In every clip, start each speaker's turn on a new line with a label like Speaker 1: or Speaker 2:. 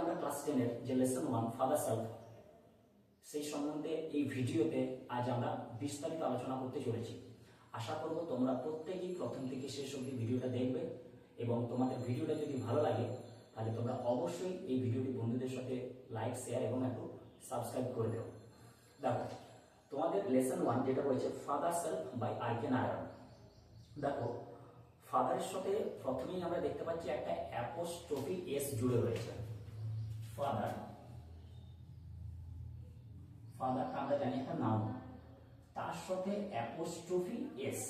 Speaker 1: আমরা ক্লাস টেনের যে লেসন ওয়ান, ফাদার সেলফ সেই সম্বন্ধে এই ভিডিওতে আজ আমরা বিস্তারিত আলোচনা করতে চলেছি। আশা করব তোমরা প্রত্যেকেই প্রথম থেকে শেষ অবধি ভিডিওটা দেখবে এবং তোমাদের ভিডিওটা যদি ভালো লাগে, তাহলে তোমরা অবশ্যই এই ভিডিওটি বন্ধুদের সাথে লাইক, শেয়ার এবং একটু সাবস্ক্রাইব করে দেও। দেখো, তোমাদের লেসন ওয়ান যেটা রয়েছে, father self by R K Narayan. দেখো, ফাদারের সাথে প্রথমেই আমরা দেখতে পাচ্ছি একটা অ্যাপোস্ট্রফি এস জুড়ে রয়েছে। ফাদার ফাদারটা আমরা জানি একটা নাম তার সাথে অ্যাপোস্ট্রফি এস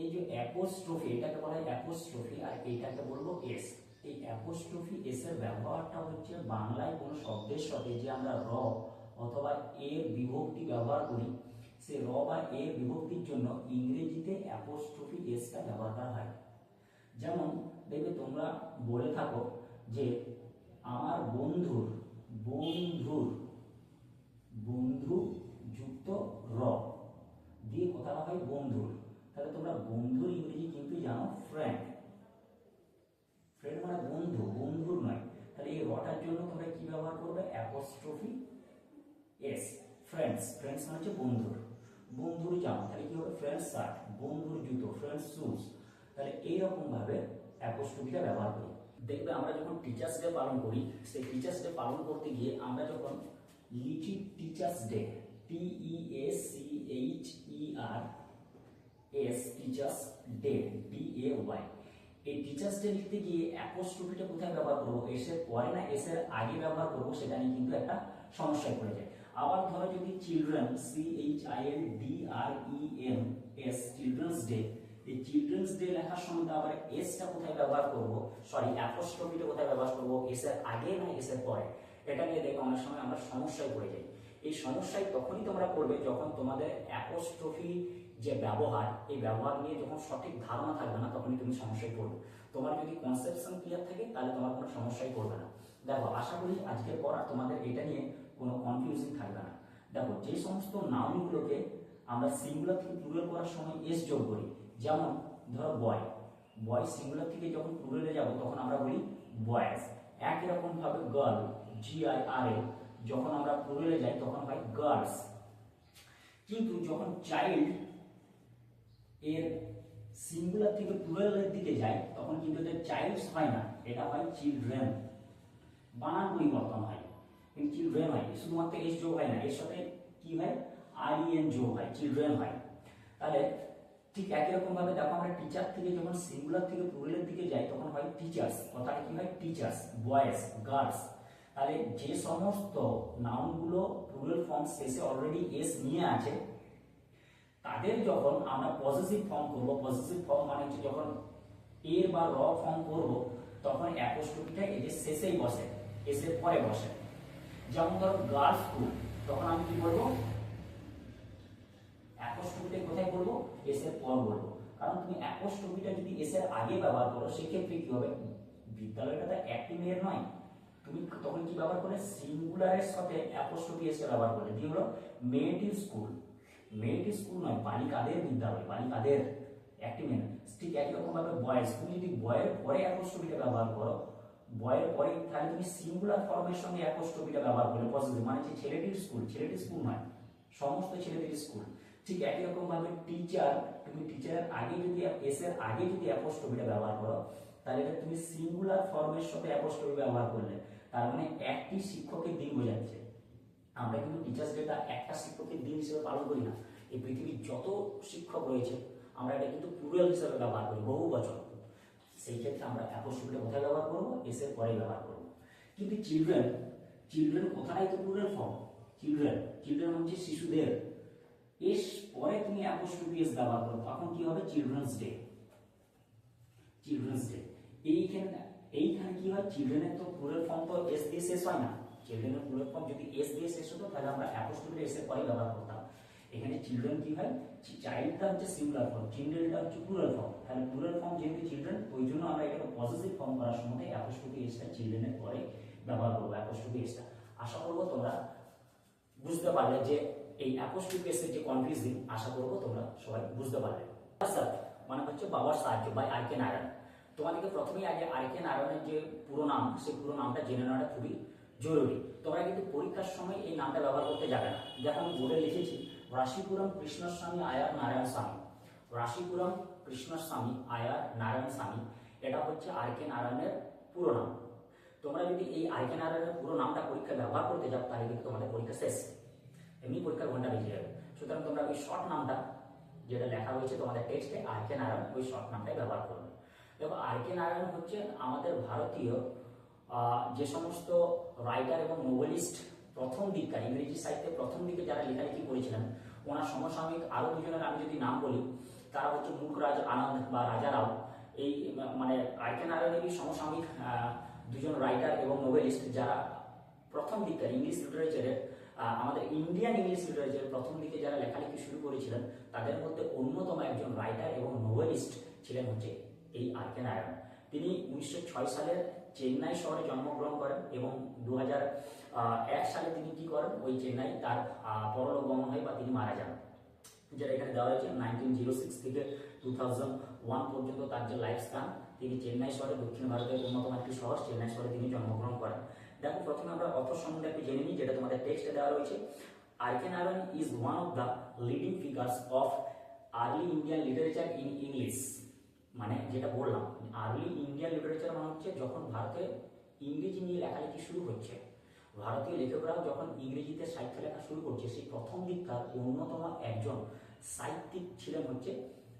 Speaker 1: এই যে অ্যাপোস্ট্রফি এটাকে বলা হয় অ্যাপোস্ট্রফি আর এইটাকে বলব এস এই অ্যাপোস্ট্রফি এস এর ব্যবহারটা হচ্ছে বাংলায় কোনো শব্দের সাথে যে আমরা র অথবা এর বিভক্তি ব্যবহার করি, সে র বা এর বিভক্তির জন্য ইংরেজিতে অ্যাপোস্ট্রফি এসটা ব্যবহার করা হয়। যেমন, দেখবে তোমরা বলে থাকো যে আমার বন্ধুর বন্ধুর, বন্ধু যুক্ত র। দিয়ে কথাটা হয় বন্ধুর। তাহলে তোমরা বন্ধুর ইংরেজি কিন্তু জানো ফ্রেন্ড ফ্রেন্ড মানে বন্ধু, বন্ধুর নয়। তাহলে এই রটার জন্য তোমরা কি ব্যবহার করবে? অ্যাপোস্ট্রফি এস ফ্রেন্ডস ফ্রেন্ডস মানে হচ্ছে বন্ধুর। বন্ধুর জামা। তাহলে কি হবে? ফ্রেন্ডস শার্ট বন্ধুর জুতো ফ্রেন্ডস শুজ তাহলে এইরকম ভাবে অ্যাপোস্ট্রফিটা ব্যবহার করি। দেখবে আমরা যখন টিচার্স ডে পালন করি, সেই টিচার্স ডে পালন করতে গিয়ে আমরা যখন লিখি teachers day T E S C H E R S teachers day D A Y এই টিচার্স ডে লিখতে গিয়ে অ্যাপোস্ট্রফিটা কোথায় ব্যবহার করব? এসের পরে না এসের আগে ব্যবহার করব, সেটা নিয়ে কিন্তু একটা সমস্যায় পড়ে যায়। আবার ধরো যদি children C H I L D R E M S children's day এই চিলড্রেন্স ডে লেখার সময় তো আবার এসটা কোথায় ব্যবহার করব? সরি অ্যাপোস্ট্রফিটা কোথায় ব্যবহার করব? এসের আগে না এসের পরে? এটা নিয়ে দেখবে অনেক সময় আমরা সমস্যায় পড়ে যাই। এই সমস্যায় তখনই তোমরা পড়বে যখন তোমাদের অ্যাপোস্ট্রফি যে ব্যবহার, এই ব্যবহার নিয়ে যখন সঠিক ধারণা থাকবে না, তখনই তুমি সমস্যায় পড়বে। তোমার যদি কনসেপশন ক্লিয়ার থাকে, তাহলে তোমার কোনো সমস্যায় পড়বে না। দেখো, আশা করি আজকের পর আর তোমাদের এটা নিয়ে কোনো কনফিউশন থাকবে না। দেখো, যে সমস্ত নাউনগুলোকে আমরা সিঙ্গুলার থেকে প্লুরাল করার সময় এস যোগ করি যেমন ধরো বয় বয় সিঙ্গুলার থেকে যখন প্লুরালে যাব, তখন আমরা বলি বয়েজ একই রকম ভাবে গার্ল জি আই আর এ যখন আমরা প্লুরালে যাই, তখন হয় গার্লস কিন্তু যখন চাইল্ড এর সিঙ্গুলার থেকে প্লুরালের দিকে যায়, তখন কিন্তু এটা চাইল্ডস হয় না, এটা হয় চিলড্রেন বানান পরিবর্তন হয়। কিন্তু চিলড্রেন হয়। শুধুমাত্র এস যোগ হয় না, এর সাথে কি হয়? আর এন যোগ হয় চিলড্রেন হয়। তাহলে ঠিক একই রকম ভাবে দেখো আমরা টিচার থেকে যখন সিঙ্গুলার থেকে প্লুরালের দিকে যাই, তখন হয় টিচার্স কথাটা কি হয়? টিচার্স বয়েজ গার্লস তাহলে যে সমস্ত নাউনগুলো প্লুরাল ফর্ম শেষে অলরেডি এস নিয়ে আছে, তাদের যখন আমরা পজিটিভ ফর্ম করব পজিটিভ ফর্ম মানে হচ্ছে যখন এর বা র ফর্ম করব, তখন অ্যাপোস্ট্রফিটা এদের শেষেই বসে এসের পরে বসে। যেমন ধরো গার্লস স্কুল তখন আমি কি বলব অ্যাপোস্ট্রফিটা কোথায় বলব এসের পর বলব। কারণ তুমি অ্যাপোস্ট্রফিটা যদি এসের আগে ব্যবহার করো, সেক্ষেত্রে কি হবে? বিদ্যালয়টা তো একটি মেয়ের নয়। তুমি তখন কি ব্যবহার করলে? সিঙ্গুলারের সাথে অ্যাপোস্ট্রফি এসে ব্যবহার করলে। দিয়ে হলো মেয়েটির স্কুল। মেয়েটির স্কুল নয়, বালিকাদের বিদ্যালয়, বালিকাদের একটি মেয়ে ঠিক একই রকম ভাবে বয়েজ তুমি যদি বয়ের পরে অ্যাপোস্ট্রফিটা ব্যবহার করো, বয়ের পরে তাহলে তুমি সিঙ্গুলার ফর্মের সঙ্গে অ্যাপোস্ট্রফিটা ব্যবহার করলে পজিটিভ মানে হচ্ছে ছেলেটির স্কুল। ছেলেটির স্কুল নয়, সমস্ত ছেলেদের স্কুল। ঠিক একই রকম ভাবে টিচার তুমি টিচারের আগে যদি এস এর আগে যদি অ্যাপোস্ট্রফিটা ব্যবহার করো, তাহলে এটা তুমি সিঙ্গুলার ফর্মের সাথে অ্যাপোস্ট্রফি ব্যবহার করলে, তার মানে একটি শিক্ষকের দিন বোঝাচ্ছে। আমরা কিন্তু টিচার্স ডেটা একটা শিক্ষকের দিন হিসেবে পালন করি না। এই পৃথিবীর যত শিক্ষক রয়েছে, আমরা এটা কিন্তু প্লুরাল হিসেবে ব্যবহার করি, বহু বছর সেই ক্ষেত্রে আমরা অ্যাপোস্ট্রফিটা কোথায় ব্যবহার করব? এস এর পরে ব্যবহার করব। কিন্তু চিলড্রেন চিলড্রেন কোথায় তো প্লুরাল ফর্ম চিলড্রেন চিলড্রেন হচ্ছে শিশুদের এস পরে তুমি অ্যাপোস্ট্রফি এস ব্যবহার করো, তখন কি হবে? চিলড্রেন্স ডে চিলড্রেন্স ডে এইখানে এইখানে কি হয়? চিলড্রেনের তো প্লুরাল ফর্ম তো এস দিয়ে শেষ হয় না। চিলড্রেনের প্লুরাল ফর্ম যদি এস দিয়ে শেষ হতো, তাহলে আমরা অ্যাপোস্ট্রফি এস এর পরে ব্যবহার করতাম। এখানে চিলড্রেন কি হয়? চাইল্ডটা হচ্ছে সিঙ্গুলার ফর্ম চিলড্রেনটা হচ্ছে প্লুরাল ফর্ম তাহলে প্লুরাল ফর্ম যেহেতু চিলড্রেন ওই জন্য আমরা এটাকে পজিটিভ ফর্ম করার সময় অ্যাপোস্ট্রফি এসটা চিলড্রেনের পরে ব্যবহার করব অ্যাপোস্ট্রফি এসটা আশা করব তোমরা বুঝতে পারলে যে এই অ্যাপোস্ট্রফি এসের যে কনফিউজিং আশা করব তোমরা সবাই বুঝতে পারলে স্যার মানে হচ্ছে বাবার সাহায্য বা আর কে নারায়ণ তোমাদেরকে প্রথমেই আগে আরকে নারায়ণের যে পুরো নাম, সেই পুরো নামটা জেনে নেওয়াটা খুবই জরুরি। তোমরা কিন্তু পরীক্ষার সময় এই নামটা ব্যবহার করতে যাবে না। দেখো, আমি বোর্ডে লিখেছি, রাশিপুরম কৃষ্ণস্বামী আয়ার নারায়ণ স্বামী। রাশিপুরম কৃষ্ণস্বামী আয়ার নারায়ণ স্বামী, এটা হচ্ছে আর কে নারায়ণের পুরো নাম। তোমরা যদি এই আর কে নারায়ণের পুরো নামটা পরীক্ষায় ব্যবহার করতে যাও, তাহলে কিন্তু তোমাদের পরীক্ষা শেষ। এমনি পরীক্ষার ঘণ্টা বেজে যাবে। সুতরাং তোমরা ওই শর্ট নামটা যেটা লেখা রয়েছে তোমাদের টেক্সটে আর কে নারায়ণ ওই শর্ট নামটাই ব্যবহার করবে। দেখো আর কে নারায়ণ হচ্ছে আমাদের ভারতীয় যে সমস্ত রাইটার এবং নোবেলিস্ট প্রথম দিককার, ইংরেজি সাহিত্যে প্রথম দিকে যারা লেখালেখি করেছিলেন, ওনার সমসাময়িক আরও দুজনের আমি যদি নাম বলি, তারা হচ্ছে মুখরাজ আনন্দ বা রাজা রাও। এই মানে আর কে নারায়ণেরই সমসাময়িক দুজন রাইটার এবং নোবেলিস্ট যারা প্রথম দিককার ইংলিশ লিটারেচারের আমাদের ইন্ডিয়ান ইংলিশ লিটারেচারের প্রথম দিকে যারা লেখালেখি শুরু করেছিলেন, তাদের মধ্যে অন্যতম একজন রাইটার এবং নোবেলিস্ট ছিলেন হচ্ছে এই আর কে নারায়ণ। তিনি উনিশশো ছয় সালের চেন্নাই শহরে জন্মগ্রহণ করেন এবং দু সালে তিনি কি করেন? ওই চেন্নাই তার পরলোক গমন হয় বা তিনি মারা যান। যেটা এখানে দেওয়া হয়েছে নাইনটিন জিরো সিক্স থেকে টু থাউজেন্ড ওয়ান পর্যন্ত তার যে লাইফ স্প্যান তিনি চেন্নাই শহরে দক্ষিণ ভারতের অন্যতম একটি শহর, চেন্নাই শহরে তিনি জন্মগ্রহণ করেন। দেখো প্রথমে আমরা অথর সম্বন্ধে একটু জেনে নিই, যেটা তোমাদের টেক্সটে দেওয়া রয়েছে। R K Narayan is one of the leading figures of early Indian literature in English মানে যেটা বললাম আর্লি ইন্ডিয়ান লিটারেচার মানে হচ্ছে যখন ভারতে ইংরেজি নিয়ে লেখালেখি শুরু হচ্ছে। ভারতীয় লেখকরাও যখন ইংরেজিতে সাহিত্য লেখা শুরু করছে, সেই প্রথম দিককার অন্যতম একজন সাহিত্যিক ছিলেন হচ্ছে,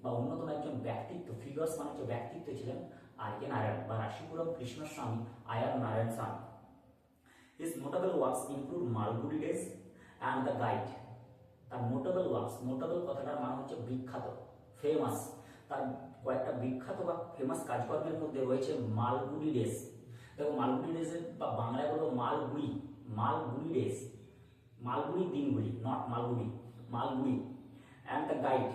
Speaker 1: বা অন্যতম একজন ব্যক্তিত্ব ফিগার্স মানে হচ্ছে ব্যক্তিত্ব ছিলেন আর কে নারায়ণ বা রাশিপুরম কৃষ্ণস্বামী আয়ার নারায়ণ স্বামী। His notable works include Malgudi Days and The Guide. তার নোটেবল ওয়ার্কস নোটেবল কথাটার মানে হচ্ছে বিখ্যাত ফেমাস তার কয়েকটা বিখ্যাত বা ফেমাস কাজকর্মের মধ্যে রয়েছে মালগুড়ি ডেজ দেখো মালগুড়ি ডেজের বা বাংলায় বলো মালগুড়ি মালগুড়ি ডেজ মালগুড়ি দিনগুলি not Malgudi Malgudi and the guide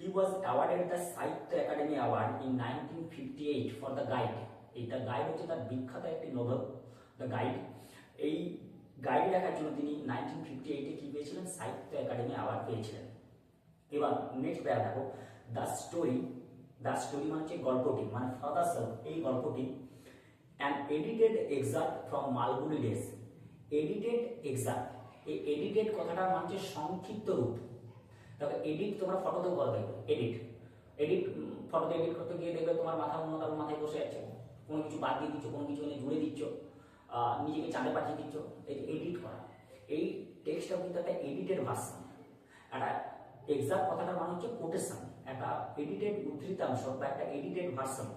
Speaker 1: he was awarded the Sahitya Akademi award in nineteen fifty eight for the guide এই দ্য গাইড হচ্ছে তার বিখ্যাত একটি নোবেল দ্য গাইড এই গাইড লেখার জন্য তিনি নাইনটিন ফিফটি এইটে কি পেয়েছিলেন? সাহিত্য একাডেমি অ্যাওয়ার্ড পেয়েছিলেন। এবার নেক্সট প্যারা দেখো। দ্য স্টোরি দ্য স্টোরি মানে হচ্ছে গল্পটি মানে ফাদার সেলফ এই গল্পটি। An edited exact from Malgudi days edited exact এই এডিটেড কথাটা মানে হচ্ছে সংক্ষিপ্ত রূপ। দেখো এডিট তোমরা ফটোতেও করে দেখবে এডিট এডিট ফটোতে এডিট করতে গিয়ে দেখবে তোমার মাথা অন্য মাথায় বসে আছে। কোনো কিছু বাদ দিয়ে দিচ্ছ, কোনো কিছু জুড়ে দিচ্ছ। নিজেকে চাঁদে পাঠিয়ে দিচ্ছ এই এডিট করা। এই টেক্সটটা কিন্তু একটা এডিটেড ভার্সন একটা এক্সাক্ট কথাটার মানে হচ্ছে কোটেশন একটা এডিটেড উদ্ধৃতাংশ বা একটা এডিটেড ভার্সন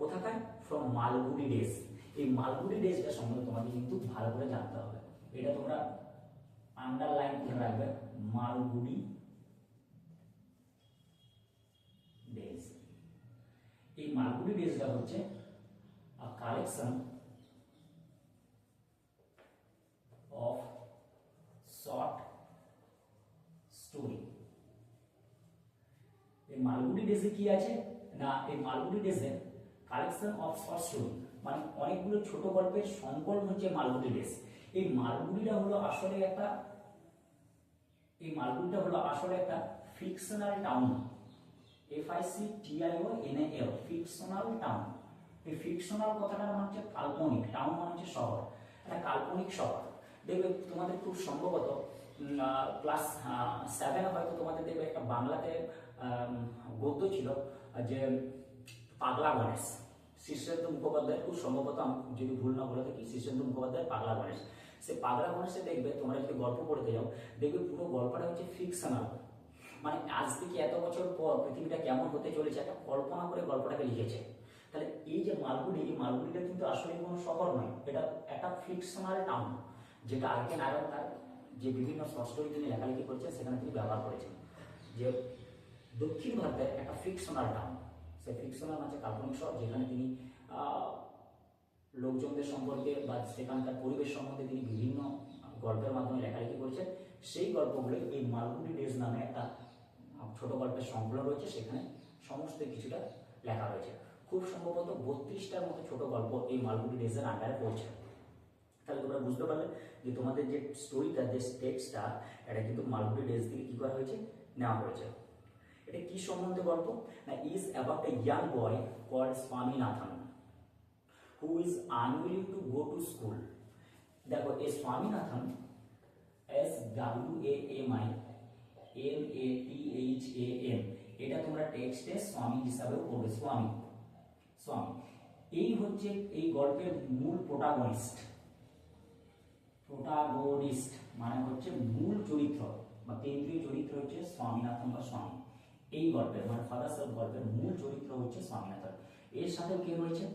Speaker 1: কোথাকার? ফ্রম মালগুড়ি ডেজ এই মালগুড়ি ডেজটা সম্বন্ধে তোমাকে কিন্তু ভালো করে জানতে হবে। এটা তোমরা আন্ডারলাইন করে রাখবে মালগুড়ি ডেজ এই মালগুড়ি ডেজটা হচ্ছে কালেকশন অফ শর্ট স্টোরি এই মালগুড়ি ডেজে কি আছে? না, এই মালগুড়ি ডেজে কালেকশন অফ শর্ট স্টোরি মানে অনেকগুলো ছোট গল্পের সংকলন হচ্ছে মালগুড়ি ডেজ এই মালগুড়িটা হলো আসলে একটা, এই মালগুড়িটা হলো আসলে একটা fictional town F I C T I O N L fictional town এই ফিকশনাল কথাটার মানে হচ্ছে কাল্পনিক। টাউন মানে হচ্ছে শহর। একটা কাল্পনিক শহর। দেখবে তোমাদের খুব সম্ভবত ক্লাস সেভেনে হয়তো তোমাদের দেখবে একটা বাংলাতে গদ্য ছিল, যে পাগলা গণেশ। শীর্ষেন্দু মুখোপাধ্যায় খুব সম্ভবত যদি ভুল না বলে থাকি শীর্ষেন্দু মুখোপাধ্যায় পাগলা গণেশ। সে পাগলা গণেশে দেখবে, তোমরা যদি গল্প পড়তে যাও, দেখবে পুরো গল্পটা হচ্ছে ফিকশনাল মানে আজ থেকে এত বছর পর পৃথিবীটা কেমন হতে চলেছে, একটা কল্পনা করে গল্পটাকে লিখেছে। তাহলে এই যে মালগুড়ি এই মালগুড়িটা কিন্তু আসলে কোনো শহর নয়, এটা একটা ফিকশনাল টাউন যেটা আরকে নারায়ণ তার যে বিভিন্ন স্টোরি তিনি লেখালেখি করেছেন, সেখানে তিনি ব্যবহার করেছেন। যে দক্ষিণ ভারতের একটা ফিকশনাল টাউন সে ফিকশনাল মানে কাল্পনিক শহর যেখানে তিনি লোকজনদের সম্পর্কে বা সেখানকার পরিবেশ সম্বন্ধে তিনি বিভিন্ন গল্পের মাধ্যমে লেখালেখি করেছেন, সেই গল্পগুলো এই মালগুড়ি ডেজ নামে একটা ছোট গল্পের সংকলন রয়েছে, সেখানে সমস্ত কিছুটা লেখা রয়েছে। খুব সম্ভবত বত্রিশটার মতো ছোট গল্প এই মালগুড়ি ডেজের আন্ডারে পড়ছে তাহলে তোমরা বুঝতে পারলে যে তোমাদের যে স্টোরিটা যে টেক্সটটা এটা কিন্তু মালগুড়ি ডেজ থেকে কি করা হয়েছে? নেওয়া হয়েছে। এটা কি সম্বন্ধে গল্প? না is about a young boy called Swaminathan who is unwilling to go to school দেখো, এই Swaminathan S W A M I N A T H A M এটা তোমরা টেক্সটে স্বামী হিসাবেও পড়বে স্বামী স্বামী এই হচ্ছে এই গল্পের মূল প্রোটাগনিস্ট প্রোটাগনিস্ট মানে হচ্ছে মূল চরিত্র বা কেন্দ্রীয় চরিত্র হচ্ছে স্বামীনাথন বা স্বামী। এই গল্পের মানে ফাদার সেলফ গল্পের মূল চরিত্র হচ্ছে স্বামীনাথন। এর সাথে কে রয়েছে?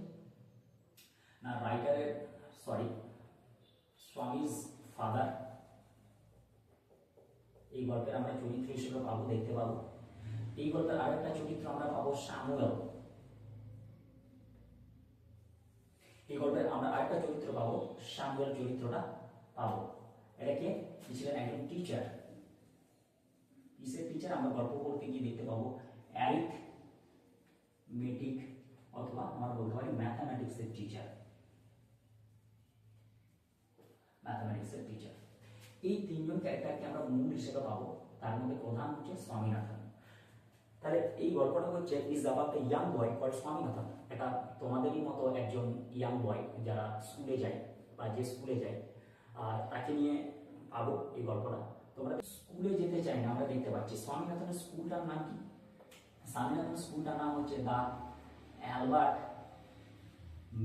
Speaker 1: না রাইটারের সরি স্বামীজ ফাদার এই গল্পের আমরা চরিত্র হিসেবে পাবো, দেখতে পাবো। এই গল্পের আরেকটা চরিত্র আমরা পাবো সামুয়েল। এই গল্পের আমরা আরেকটা চরিত্র পাবো সামুয়েল চরিত্রটা। পাবো। এটা কে? ছিলেন একজন টিচার কিসের টিচার আমরা গল্প পড়তে গিয়ে দেখতে পাবো। অ্যারিথ মেটিক অথবা আমরা বলতে পারি ম্যাথামেটিক্সের টিচার ম্যাথামেটিক্সের টিচার এই তিনজন ক্যারেক্টারকে আমরা মূল হিসেবে পাবো। তার মধ্যে প্রধান হচ্ছে স্বামীনাথন। তাহলে এই গল্পটা হচ্ছে is about a young boy call Swaminathan. এটা তোমাদেরই মতো একজন ইয়াং বয় যারা স্কুলে যায় বা যে স্কুলে যায়। আর তাকে নিয়ে পাবো এই গল্পটা। তোমরা স্কুলে যেতে চাই না, আমরা দেখতে পাচ্ছি। স্বামীনাথনের স্কুলটার নাম কি? স্বামীনাথন স্কুলটার নাম হচ্ছে দা অ্যালবার্ট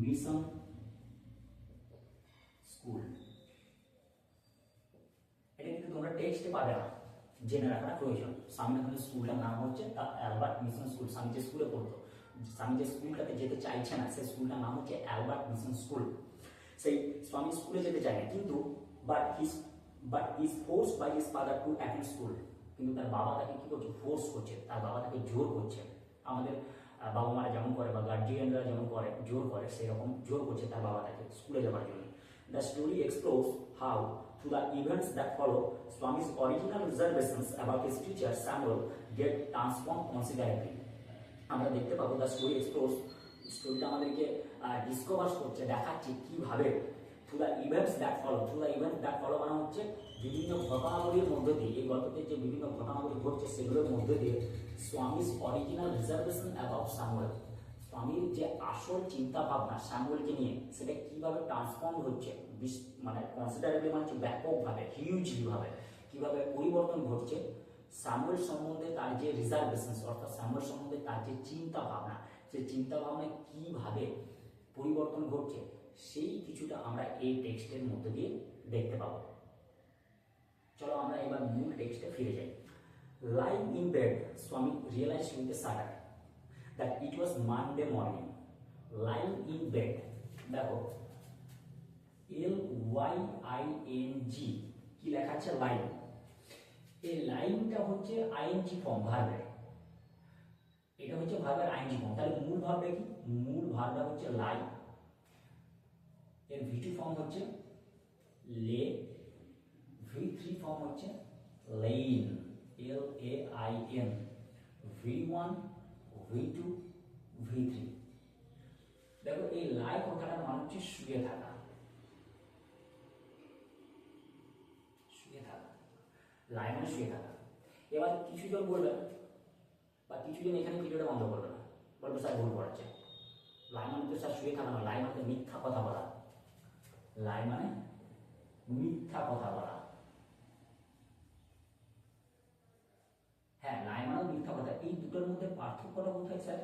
Speaker 1: মিশন স্কুল। এটা কিন্তু তোমরা টেক্সটে পাবে না, জেনে রাখাটা প্রয়োজন। স্বামীনাথনের স্কুলটার নাম হচ্ছে দ্য অ্যালবার্ট মিশন স্কুল। স্বামী যে স্কুলে পড়তো, স্বামী যে স্কুলটাতে যেতে চাইছে না সেই স্কুলটার নাম হচ্ছে অ্যালবার্ট মিশন স্কুল। সেই স্বামী স্কুলে যেতে চায় না। কিন্তু but his but is force by his father to attend school কিন্তু তার বাবা তাকে কি করছে? ফোর্স করছে। তার বাবা তাকে জোর করছে। আমাদের বাবা মারা যেমন করে বা গার্জিয়ানরা যেমন করে জোর করে সেরকম জোর করছে তার বাবা তাকে স্কুলে যাওয়ার জন্য। The story explores how through the events that follow, Swami's original reservations about his teacher Samuel get transformed considerably. আমরা দেখতে পাবো দ্য স্টোরি এক্সপ্লোর্স স্টোরিটা আমাদেরকে ডিসকভার করছে, দেখাচ্ছে কীভাবে। Through the events that follow through the events that follow মানে হচ্ছে বিভিন্ন ঘটনাবলীর মধ্যে দিয়ে, এই গল্পতে যে বিভিন্ন ঘটনাবলী ঘটছে সেগুলোর মধ্যে দিয়ে স্বামীর অরিজিনাল রিজার্ভেশন অ্যাবাউট সামুয়েল স্বামীর যে আসল চিন্তা ভাবনা স্যামুয়েলকে নিয়ে, সেটা কীভাবে ট্রান্সফর্ম হচ্ছে মানে কনসিডারেবলি মানে হচ্ছে ব্যাপকভাবে হিউজলি ভাবে, কীভাবে পরিবর্তন ঘটছে, স্যামুয়েল সম্বন্ধে তার যে রিজার্ভেশন অর্থাৎ স্যামুয়েল সম্বন্ধে তার যে চিন্তা ভাবনা সেই চিন্তা কীভাবে পরিবর্তন ঘটছে, সেই কিছুটা আমরা এই টেক্সটের মধ্যে দিয়ে দেখতে পাবো। চলো আমরা এবার মূল টেক্সটে ফিরে যাই। Live in bed Swami realise with a shudder that it was Monday morning live in bed দেখো L Y I N G কি লেখা আছে? লাইন এই লাইনটা হচ্ছে আইএনজি ফর্ম ভার্বের এটা হচ্ছে ভার্বের আইএনজি ফর্ম তাহলে মূল ভার্বে কি? মূল ভার্বটা হচ্ছে লাই এর ভিটু ফর্ম হচ্ছে লে ভি থ্রি ফর্ম হচ্ছে lain L A I N V one V two V three দেখো, এই লাই কথাটার মানে হচ্ছে শুয়ে থাকা। শুয়ে থাকা। লাই মানে শুয়ে থাকা। এবার কিছু জন বলবে বা কিছু জন এখানে ভিডিওটা বন্ধ করবে না। বলবে, স্যার, ভুল পড়াচ্ছে লাই মানে তো, স্যার, শুয়ে থাকা না লাই মানে মিথ্যা কথা বলা। লাই মানে মিথ্যা কথা বলা। হ্যাঁ লাই মানে মিথ্যা কথা। এই দুটোর মধ্যে পার্থক্যটা কোথায়, স্যার?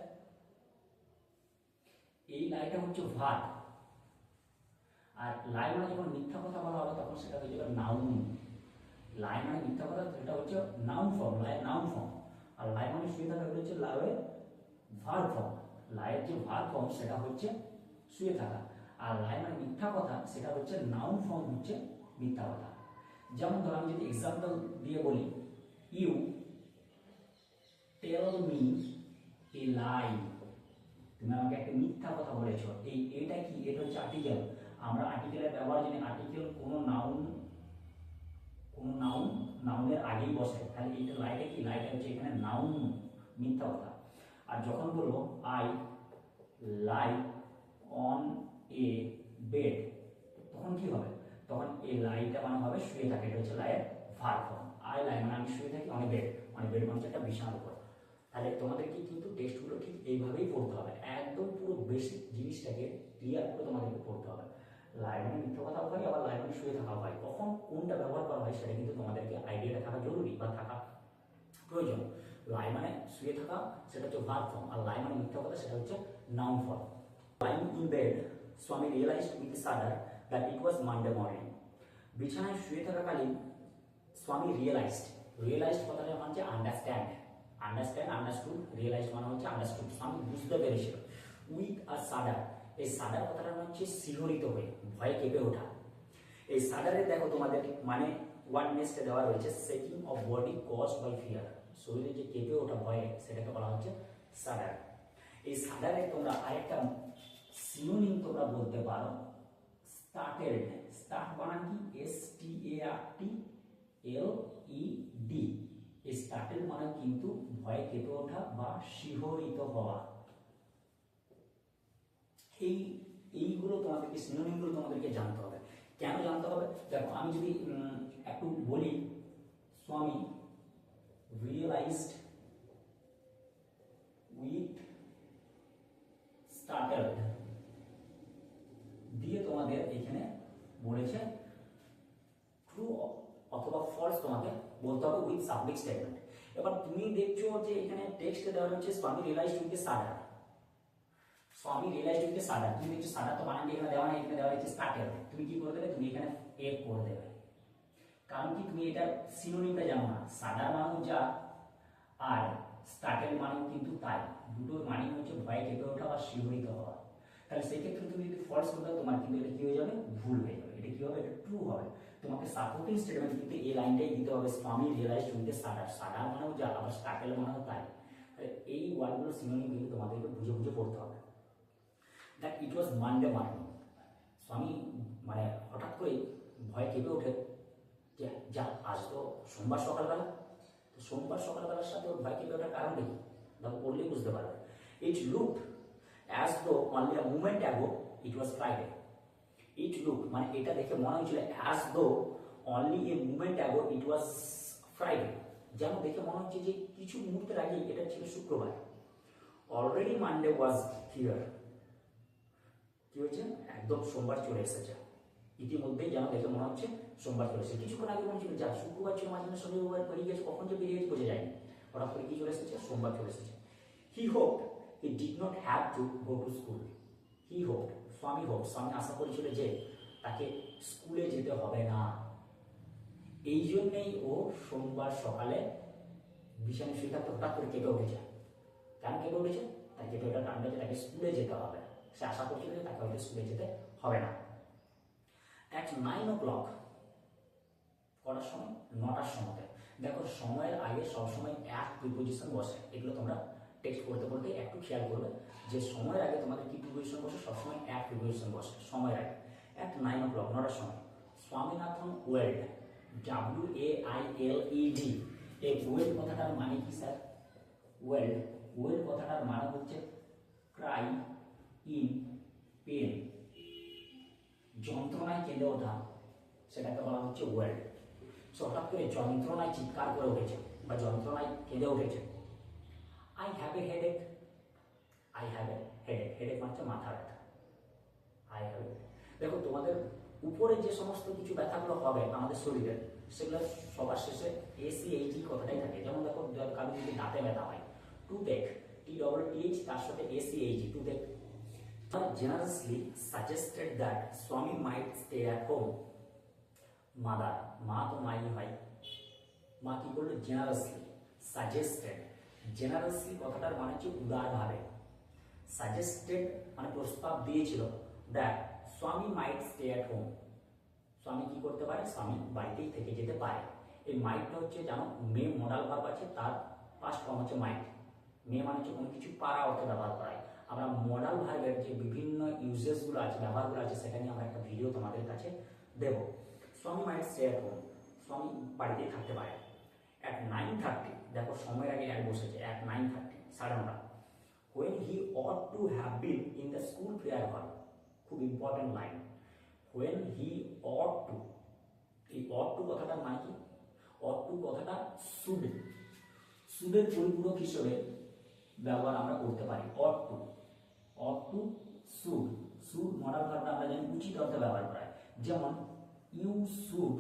Speaker 1: এই লাইটা হচ্ছে ভাত আর লাই মানে যখন মিথ্যা কথা বলা হবে, তখন সেটা হয়ে যাবে নাউন লাই মানে মিথ্যা কথা, সেটা হচ্ছে noun form lie noun form আর লাই মানে শুয়ে থাকা হচ্ছে লাইয়ের ভার ফর্ম লাইয়ের যে ভার ফর্ম সেটা হচ্ছে শুয়ে থাকা। আর লাই মানে মিথ্যা কথা, সেটা হচ্ছে নাউন ফর্ম হচ্ছে মিথ্যা কথা। যেমন ধর, আমি যদি এক্সাম্পল দিয়ে বলি you tell me a lie তুমি আমাকে একটা মিথ্যা কথা বলেছ। এই এটা কি? এটা হচ্ছে আর্টিকেল আমরা আর্টিকেলের ব্যবহার জানি আর্টিকেল কোনো নাউন কোনো নাউন নাউনের আগেই বসে তাহলে এইটা লাইটা কি? লাইটা হচ্ছে এখানে নাউন মিথ্যা কথা। আর যখন বলব I lie on a bed তখন কি হবে? তখন এই লাইটা মানে হবে শুয়ে থাকে। এটা হচ্ছে লাইয়ের ভার ফর্ম আই লাই মানে আমি শুয়ে থাকি অনেক বেড অনেক বেড মানে একটা বিশাল উপর। তাহলে তোমাদেরকে কিন্তু টেস্টগুলো ঠিক এইভাবেই পড়তে হবে। একদম পুরো বেসিক জিনিসটাকে ক্লিয়ার করে তোমাদেরকে পড়তে হবে। লাইব্রেরি মিথ্যা কথা হয় আবার লাইব্রেরি শুয়ে থাকা হয়। কখন কোনটা ব্যবহার করা হয় সেটা কিন্তু তোমাদেরকে আইডিয়াটা থাকা জরুরি বা থাকা প্রয়োজন। লাই মানে শুয়ে থাকা, সেটা হচ্ছে ভার্ব ফর্ম আর লাই মানে মিথ্যা কথা, সেটা হচ্ছে noun form lying in bed Swami realised with shudder that it was Monday morning বিছানায় শুয়ে থাকাকালীন স্বামী রিয়েলাইজড রিয়েলাইজড কথাটা মানে হচ্ছে আন্ডারস্ট্যান্ড আন্ডারস্ট্যান্ড আন্ডারস্টুড রিয়েলাইজড মানে হচ্ছে আন্ডারস্টুড স্বামী বুঝতে পেরেছিল। উইথ আ সাডার এই সাডার কথাটা মানে হচ্ছে শিহরিত হয়ে, ভয়ে কেঁপে ওঠা। এই সাদারে দেখো তোমাদের মানে ওয়ান দেওয়া রয়েছে shaking of body cause by fear শরীরে যে কেঁপে ওঠা ভয়ে সেটাকে বলা হচ্ছে সাডার এই সাদারে তোমরা আরেকটা সিনোনিম তোমরা বলতে পারো স্টার্টেড স্টার্ট বানান কি? S T A R T L E D এই স্টার্টেড মানে কিন্তু ভয়ে কেঁপে ওঠা বা শিহরিত হওয়া। এই, এইগুলো তোমাদেরকে সিনোনিমগুলো তোমাদেরকে জানতে হবে। কেন জানতে হবে? দেখো, আমি যদি একটু বলি, স্বামী রিয়েলাইজড উইথ স্টার্টেড দিয়ে তোমাদের এখানে বলেছে ট্রু অথবা ফলস তোমাকে বলতে হবে উইথ সাবজেক্ট স্টেটমেন্ট এবার তুমি দেখছ যে এখানে টেক্সটে দেওয়া হচ্ছে স্বামী রিয়েলাইজড উইথ সাডার স্বামী রিয়েলাইজড উইথ সাডার তুমি দেখছ সাডার তো বানানটি এখানে দেওয়া নেই, এখানে দেওয়া রয়েছে স্টার্টেড তুমি কি করে দেবে? তুমি এখানে এ করে দেবে। কারণ কি? তুমি এটা সিনোনিমটা জানো না। সাডার মানেও যা, আর স্টার্টের মানেও কিন্তু তাই। দুটোর মানে হচ্ছে ভয়ে, কেঁপে ওঠা বা শিহরিত হওয়া। তাহলে সেই ক্ষেত্রে তুমি যদি ফলস করে দাও তোমার কিন্তু এটা কি হয়ে যাবে? ভুল হয়ে যাবে। এটা কি হবে? এটা ট্রু হবে। তোমাকে সাপোর্টিং স্টেটমেন্ট কিন্তু এই লাইনটাই দিতে হবে, স্বামী রিয়েলাইজ উইথ সাডার সাডার মানেও যা, আবার স্টার্টেল মানেও তাই। এই ওয়ার্ডগুলো সিনোনিম কিন্তু তোমাদেরকে বুঝে বুঝে পড়তে হবে। That it was Monday morning Swami মানে হঠাৎ করে ভয় কেঁপে ওঠে যে, যা, আজ তো সোমবার সকালবেলা। তো সোমবার সকালবেলার সাথে ওর ভয় কেঁপে ওঠার কারণ দেখি। দেখো পড়লেই বুঝতে পারবে। It look as though only a moment ago it was Friday it look মানে এটা দেখে মনে হয়েছিল as though only a moment ago it was Friday যেন দেখে মনে হচ্ছে যে কিছু মুহূর্তের আগে এটা ছিল শুক্রবার। অলরেডি মানডে ওয়াজ হিয়ার কি হয়েছে? একদম সোমবার চলে এসেছে। ইতিমধ্যেই যেন দেখে মনে হচ্ছে সোমবার চলে এসেছে। কিছুক্ষণ আগে মনে ছিল যা, শুক্রবার ছিল মাঝে মাঝে শনিবার পেরিয়ে গেছে, কখন যে বেরিয়ে গেছে বোঝা যায়নি। হঠাৎ করে কি চলে এসেছে? সোমবার চলে এসেছে। He hope he did not have to go to school he hope Swami hope Swami আশা করেছিল যে তাকে স্কুলে যেতে হবে না। এই জন্যেই ও সোমবার সকালে বিছানায় শুয়ে থাকতে হঠাৎ করে কেঁপে উঠেছে। কেন কেঁপে উঠেছে? তাই কেঁপে ওঠার কারণ তাকে স্কুলে যেতে হবে। সে আশা করছিল যে তাকে হয়তো স্কুলে যেতে হবে না। অ্যাট নাইন ও ক্লক কটার সময়? নটার সময় দেখো, সময়ের আগে সবসময় এক প্রিপোজিশন বসে। এগুলো তোমরা টেক্সট পড়তে পড়তে একটু খেয়াল করবে যে সময়ের আগে তোমাদের কি প্রিপোজিশন বসে? সবসময় এক প্রিপোজিশন বসে, সময়ের আগে। অ্যাট নাইন ও ক্লক নটার সময়। Swaminathan wailed W A I L E D এই ওয়েল্ড কথাটার মানে কি, স্যার? ওয়েল্ড ওয়েল্ড কথাটার মানে হচ্ছে ক্রাই ইন, পেন, যন্ত্রণায় কেঁদে ওঠা, সেটাকে বলা হচ্ছে ওয়েল্ড সো হঠাৎ করে যন্ত্রণায় চিৎকার করে উঠেছে বা যন্ত্রণায় কেঁদে উঠেছে। I have a headache I have a headache headache মানে মাথা ব্যথা। আই হ্যাভ দেখো, তোমাদের উপরে যে সমস্ত কিছু ব্যথাগুলো হবে আমাদের শরীরের সেগুলো সবার শেষে এসি এইচি কথাটাই থাকে। যেমন দেখো কারও যদি দাঁতে ব্যথা হয় toothache T double T H তার সাথে A C H E to generously suggested that Swami might stay at home. Mother মা তো মাই হয় মা কি করল? জেনারাসলি সাজেস্টেড জেনারাসলি কথাটার মানে হচ্ছে উদারভাবে। সাজেস্টেড মানে প্রস্তাব দিয়েছিল দ্যাট স্বামী মাইট স্টে অ্যাট হোম স্বামী কি করতে পারে? স্বামী বাড়িতেই থেকে যেতে পারে। এই মাইটটা হচ্ছে জানো, মে মডাল ভাব আছে, তার পাস্ট ফর্ম হচ্ছে মাইট মে মানে হচ্ছে কোনো কিছু পারা অর্থে ব্যবহার করায় আমরা মডাল ভার্বের যে বিভিন্ন ইউজেসগুলো আছে ব্যবহারগুলো আছে, সেটা নিয়ে আমরা একটা ভিডিও তোমাদের কাছে দেব। স্বামী মাইট স্টে অ্যাট হোম স্বামী বাড়িতেই থাকতে পারে। অ্যাট নাইন থার্টি দেখো সময়ের আগে এক বসেছে অ্যাট নাইন থার্টি সাড়ে নটা। When he ought to have been in the school prayer hall খুব important line when he ought to এই অট টু কথাটার মানে কি? অট টু কথাটা শুড শুডের পরিপূরক হিসেবে ব্যবহার আমরা করতে পারি। Ought to ought to should should modal আমরা জানি উচিত অর্থে ব্যবহার করা যেমন you should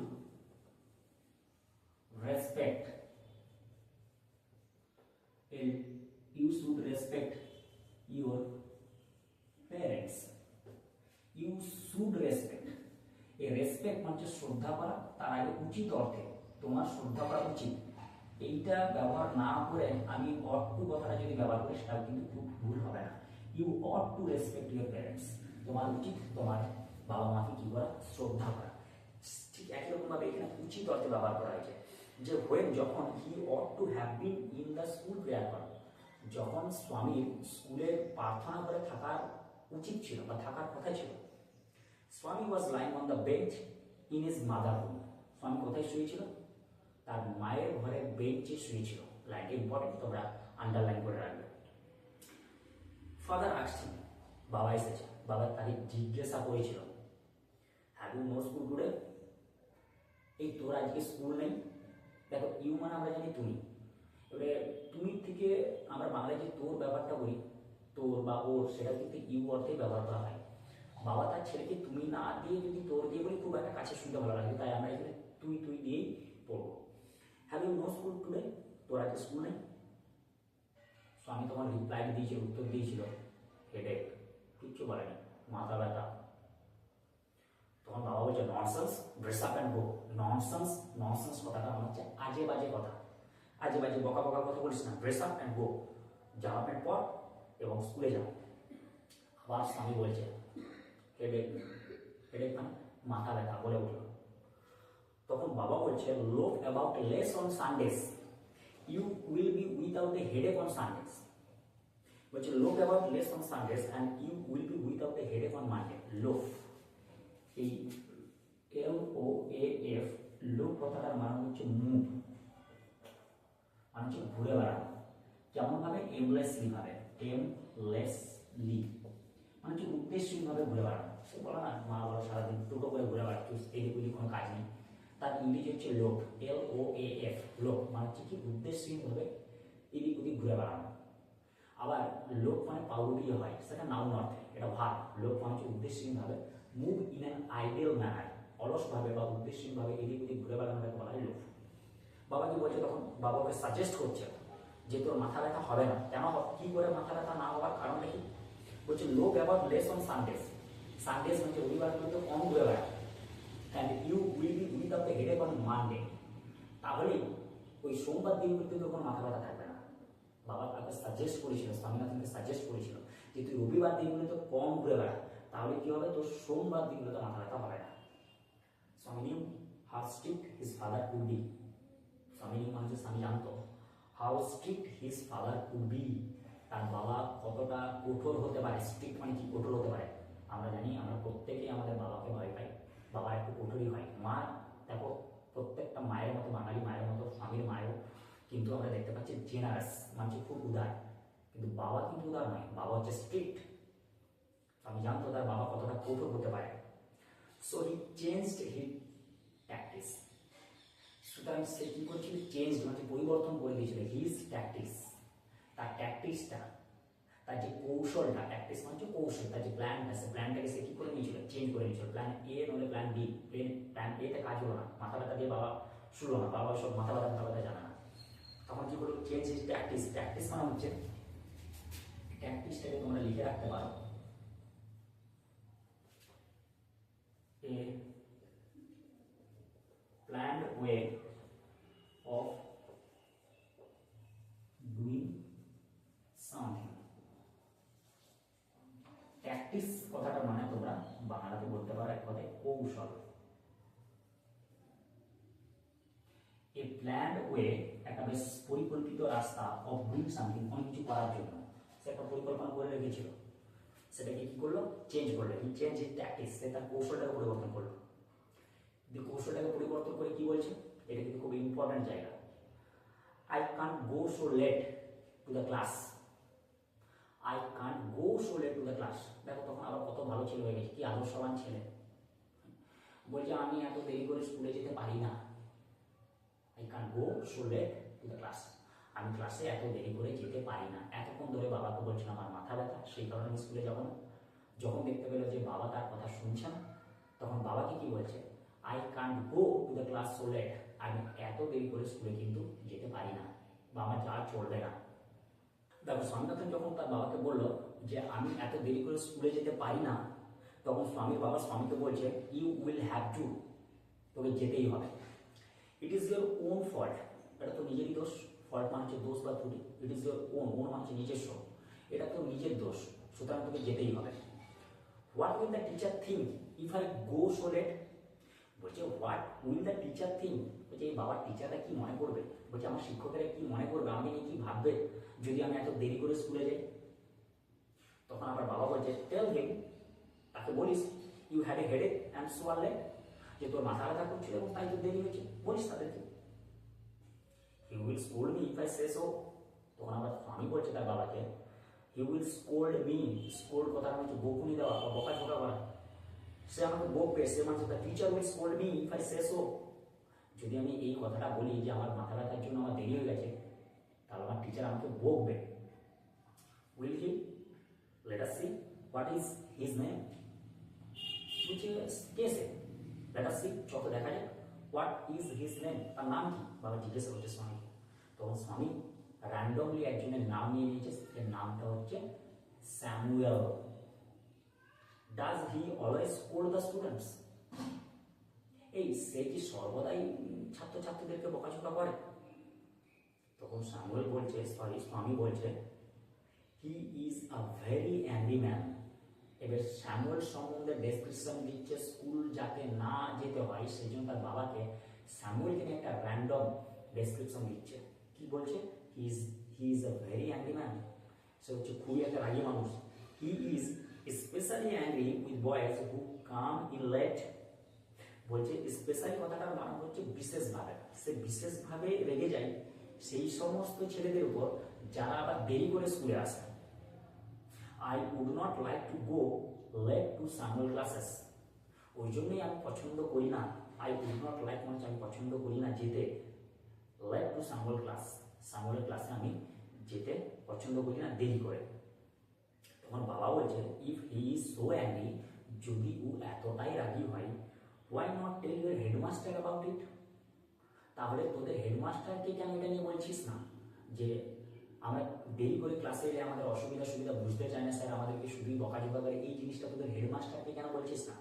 Speaker 1: respect you should respect your parents you should respect এই রেসপেক্ট মানে শ্রদ্ধা করা, তার আগে উচিত অর্থে। তোমার শ্রদ্ধা করা উচিত। এইটা ব্যবহার না করে আমি টু কথাটা যদি ব্যবহার করি, সেটাও কিন্তু খুব ভুল হবে না। You ought to respect your parents তোমার উচিত তোমার বাবা মাকে কি করা? শ্রদ্ধা করা। ঠিক একই রকমভাবে এখানে উচিত অর্থে ব্যবহার করা হয়েছে যে হোয়েন যখন he ought to have been in the school prayer করা যখন স্বামীর স্কুলে প্রার্থনা করে থাকার উচিত ছিল বা থাকার কথা ছিল। Swami was lying on the bench in his mother room Swami কোথায় শুয়েছিল? তার মায়ের ঘরে বেঞ্চে শুয়েছিল। লাইনটা ইম্পর্টেন্ট তোমরা আন্ডারলাইন করে রাখবে। ফাদার আসছেন বাবা এসেছে বাবা তাকে জিজ্ঞাসা করেছিল have you no school today এই তোর আজকে স্কুল নেই? দেখো ইউ মানে আমরা জানি তুমি। এবারে তুমি থেকে আমরা বাংলায় যে তোর ব্যাপারটা বলি, তোর বা ওর, সেটা কিন্তু ইউ অর্থে ব্যবহার করা হয়। বাবা তার ছেলেকে তুমি না দিয়ে যদি তোর দিয়ে বলি, খুব একটা কাছে শুনতে ভালো লাগে তাই আমরা এখানে তুই তুই দিয়েই পড়ব। Have you no school today তোর আজকে স্কুল নেই? স্বামী তোমার রিপ্লাই দিয়েছি উত্তর দিয়েছিল। হেডেক কিচ্ছু বলেনি, মাথা ব্যথা। তখন বাবা বলছে nonsense dress up and go nonsense nonsense কথাটা আমার হচ্ছে আজে বাজে কথা। আজে বাজে বকা বকা কথা বলিস না ড্রেস আপ অ্যান্ড গো জামা প্যান্ট পর এবং স্কুলে যাও আবার স্বামী বলছে হেডেক হেডেক মানে মাথা ব্যথা বলে উঠল। তখন বাবা বলছে loaf about less on Sundays you will be without a headache on Sundays বলছে loaf about less on Sundays and you will be without a headache on Monday loaf এই এল ও এ এফ লোক কথাটার মানে হচ্ছে মুভ মানে হচ্ছে ঘুরে বেড়ানো। কেমন ভাবে এমলেসলি ভাবে এম লেস লি মানে হচ্ছে উদ্দেশ্যহীন ভাবে ঘুরে বেড়ানো। সে বলে না, মা, বলো, সারাদিন টোটো করে ঘুরে বেড়াচ্ছিস ওদিক কোনো কাজ নেই। তার ইংরেজি হচ্ছে লোক এল ও এ এফ লোক। মানে হচ্ছে কি উদ্দেশ্যহীন ভাবে এদিক ওদিক ঘুরে বেড়ানো। আবার লোক মানে পাউরুটি হয়, সেটা নাউন অর্থে, এটা ভাব লোক মানে হচ্ছে উদ্দেশ্যহীন ভাবে move in an idle manner অলসভাবে বা উদ্দেশ্যহীন ভাবে এদিক ওদিক ঘুরে বেড়ানোটাকে বলা হয় লোক। বাবা কি বলছে তখন? বাবা ওকে সাজেস্ট করছে যে তোর মাথা ব্যথা হবে না। কেন? কি করে মাথা ব্যথা না হওয়ার কারণটা কি? বলছে, loaf about less on Sundays Sundays মানে রবিবারগুলোতে কম ঘুরে বেড়ায়। And you will be without the headache on Monday তাহলে ওই সোমবার দিনগুলোতে তোর কোনো মাথা ব্যথা থাকবে না। বাবা তাকে সাজেস্ট করেছিল, স্বামীনাথনকে সাজেস্ট করেছিল যে তুই রবিবার দিনগুলোতে কম ঘুরে বেড়া, তাহলে কি হবে? তোর সোমবার দিনগুলোতে মাথা ব্যথা হবে না। Swami how strict his father could be Swami মানুষের স্বামী জানতো how strict his father could be তার বাবা কতটা কঠোর হতে পারে স্ট্রিক্ট মানে কি কঠোর হতে পারে? আমরা জানি, আমরা প্রত্যেকেই আমাদের বাবাকে ভয় পাই। বাবা একটু কঠোরই হয়। মা, দেখো, প্রত্যেকটা মায়ের মতো, বাঙালি মায়ের মতো, স্বামীর মায়েরও কিন্তু আমরা দেখতে পাচ্ছি জেনারাস মানে খুব উদার। কিন্তু বাবা কিন্তু উদার নয়, বাবা হচ্ছে স্ট্রিক্ট আমি জানতো তার বাবা কতটা কঠোর হতে পারে। So he changed he tactics সুতরাং সে কি করছিল? চেঞ্জ মানে পরিবর্তন করে দিয়েছিল। হিজ ট্যাকটিস তার ট্যাকটিক্সটা তার যে কৌশলটা প্র্যাকটিস মানে হচ্ছে কৌশল, তার যে প্ল্যানটা সে প্ল্যানটাকে সে কি করে নিয়েছিল? চেঞ্জ করে নিয়েছিল। প্ল্যান এ নলে প্ল্যান বি প্লেন প্ল্যান এতে কাজ হলো না। মাথা ব্যথা দিয়ে বাবা শুরু না। বাবা সব মাথা ব্যথা মাথা ব্যথা জানে না। তখন কি করল? চেঞ্জ হিজ প্র্যাকটিস ট্যাকটিস মানে হচ্ছে ট্যাকটিসটাকে তোমরা লিখে রাখতে পারো। A planned way of tactics কথাটা মানে তোমরা বাংলাতে বলতে পারো এক কথায় কৌশল। এ প্ল্যান্ড ওয়ে একটা বেশ পরিকল্পিত রাস্তা অফ ডুইং সামথিং কোনো কিছু করার জন্য। সে একটা পরিকল্পনা করে রেখেছিল। সেটাকে কি করল? চেঞ্জ করল। হি চেঞ্জ ইজ ট্যাকটিস সে তার কৌশলটাকে পরিবর্তন করল। কৌশলটাকে পরিবর্তন করে কি বলছে? এটা কিন্তু খুব ইম্পর্টেন্ট জায়গা। I can't go so late to the class I can't go so late to the class দেখো তখন আবার কত ভালো ছেলে হয়ে গেছে, কি আদর্শবান ছেলে। বলছে, আমি এত দেরি করে স্কুলে যেতে পারি না। I can go so late to the class আমি ক্লাসে এত দেরি করে যেতে পারি না। এতক্ষণ ধরে বাবাকে বলছিল আমার মাথা ব্যথা, সেই কারণে স্কুলে যাব না। যখন দেখতে পেল যে বাবা তার কথা শুনছে না, তখন বাবাকে কি বলছে? I can go to the class so late আমি এত দেরি করে স্কুলে কিন্তু যেতে পারি না। বা আমার যা চলবে না। দেখো স্বামীনাথন যখন তার বাবাকে বলল যে, আমি এত দেরি করে স্কুলে যেতে পারি না, তখন স্বামীর বাবা স্বামীকে বলছে ইউ উইল হ্যাভ টু তোকে যেতেই হবে। It is your own fault এটা তো নিজেরই দোষ। ফল্ট মানে হচ্ছে দোষ বা ত্রুটি। It is your own own মানে নিজস্ব। এটা তো নিজের দোষ। সুতরাং তোকে যেতেই হবে। What will the teacher think if I go so late বলছে what will the teacher think বলছে, এই বাবার টিচাররা কি মনে করবে? বলছে, আমার শিক্ষকেরা কি মনে করবে? আমি কি ভাববে? যদি আমি এত দেরি করে স্কুলে যাই? তখন আমার বাবা বলছে টেল হিম তাকে বলিস you had a headache and so are late যে তোর মাথা ব্যথা করছিল এবং তাই তো দেরি হয়েছে, বলিস তাদেরকে। He will scold me if I say so তখন আবার স্বামী বলছে তার বাবাকে he will scold me scold কথা হচ্ছে, বকুনি দেওয়া বা বকাঝকা করা। সে আমাকে বকবে, সে মানে the teacher will scold me if I say so যদি আমি এই কথাটা বলি যে আমার মাথা ব্যথার জন্য আমার দেরি হয়ে গেছে, তাহলে আমার টিচার আমাকে বকবে। Will he let us see what is his name বলছে কে সে লেট আস সি চোখে দেখা যাক হোয়াট ইজ হিজ নেম তার নাম কি? বাবা জিজ্ঞেস করছে স্বামী। তখন স্বামী র্যান্ডমলি একজনের নাম নিয়ে নিয়েছে, এর নামটা হচ্ছে Samuel. Does he always score the students এই সে কি সর্বদাই ছাত্রছাত্রীদেরকে বকাঝকা করে। তখন স্যামুয়েল বলছে সরি স্বামী বলছে he is a very angry man এবার স্যামুয়েল সম্বন্ধে ডেসক্রিপশন দিচ্ছে স্কুল যাতে না যেতে হয় সেই জন্য তার বাবাকে স্যামুয়েলকে নিয়ে একটা র্যান্ডম ডেসক্রিপশন দিচ্ছে। কি বলছে? He is he is a very angry man সে হচ্ছে খুবই একটা রাগী মানুষ। He is specially angry with boys who come in late বলছে স্পেশালি কথাটার মানে হচ্ছে বিশেষভাবে। সে বিশেষভাবে রেগে যায় সেই সমস্ত ছেলেদের উপর যারা আবার দেরি করে স্কুলে আসে। I would not like to go late to Samuel classes ওই জন্যই আমি পছন্দ করি না। আই উড নট লাইক মানে আমি পছন্দ করি না যেতে। Late to Samuel class Samuel ক্লাসে আমি যেতে পছন্দ করি না, দেরি করে। তখন বাবা বলছে if he is so angry যদি ও এতটাই রাগি হয় why not tell your headmaster about it তাহলে তোদের হেডমাস্টারকে কেন এটা নিয়ে বলছিস না? যে আমরা দেরি করে ক্লাসে এলে আমাদের অসুবিধা সুবিধা বুঝতে চায় না স্যার, আমাদেরকে শুধুই বকাঝকা করে এই জিনিসটা তোদের হেডমাস্টারকে কেন বলছিস না?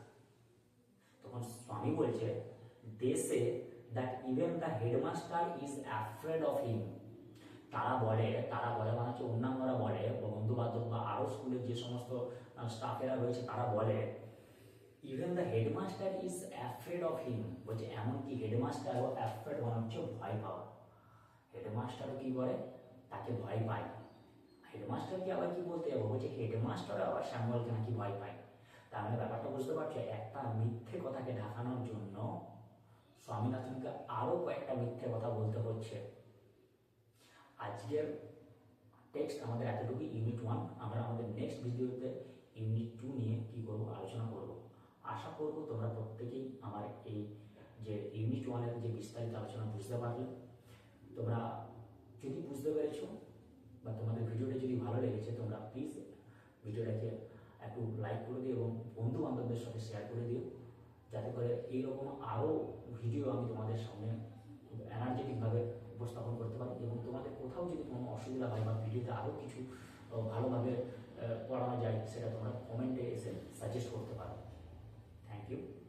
Speaker 1: তখন স্বামী বলছে they say that even the headmaster is afraid of him তারা বলে তারা বলে মানে হচ্ছে অন্যান্যরা বলে বন্ধু বান্ধব বা আরও স্কুলের যে সমস্ত স্টাফেরা রয়েছে, তারা বলে even the headmaster is afraid of him বলছে এমনকি হেডমাস্টারও অ্যাফ্রেড মানে হচ্ছে ভয় পাওয়া হেডমাস্টারও কি করে? তাকে ভয় পায়। হেডমাস্টারকে আবার কি বলতে যাব? বলছে হেডমাস্টার আবার শ্যামলকে নাকি ভয় পায়? মানে ব্যাপারটা বুঝতে পারছ। একটা মিথ্যে কথাকে ঢাকানোর জন্য স্বামীনাথনকে আরও কয়েকটা মিথ্যে কথা বলতে হচ্ছে। আজকের টেক্সট আমাদের এতটুকু ইউনিট ওয়ান। আমরা আমাদের নেক্সট ভিডিওতে ইউনিট টু নিয়ে কি করব? আলোচনা করব। আশা করব তোমরা প্রত্যেকেই আমার এই যে ইউনিট ওয়ানের যে বিস্তারিত আলোচনা বুঝতে পারলে। তোমরা যদি বুঝতে পেরেছ বা তোমাদের ভিডিওটা যদি ভালো লেগেছে, তোমরা প্লিজ ভিডিওটাকে একটু লাইক করে দিও এবং বন্ধু বান্ধবদের সাথে শেয়ার করে দিও। যাতে করে এইরকম আরও ভিডিও আমি তোমাদের সামনে খুব এনার্জেটিকভাবে উপস্থাপন করতে পারি এবং তোমাদের কোথাও যদি কোনো অসুবিধা হয় বা ভিডিওতে আরও কিছু ভালোভাবে পড়ানো যায়, সেটা তোমরা কমেন্টে এসে সাজেস্ট করতে পড়ানো Viu?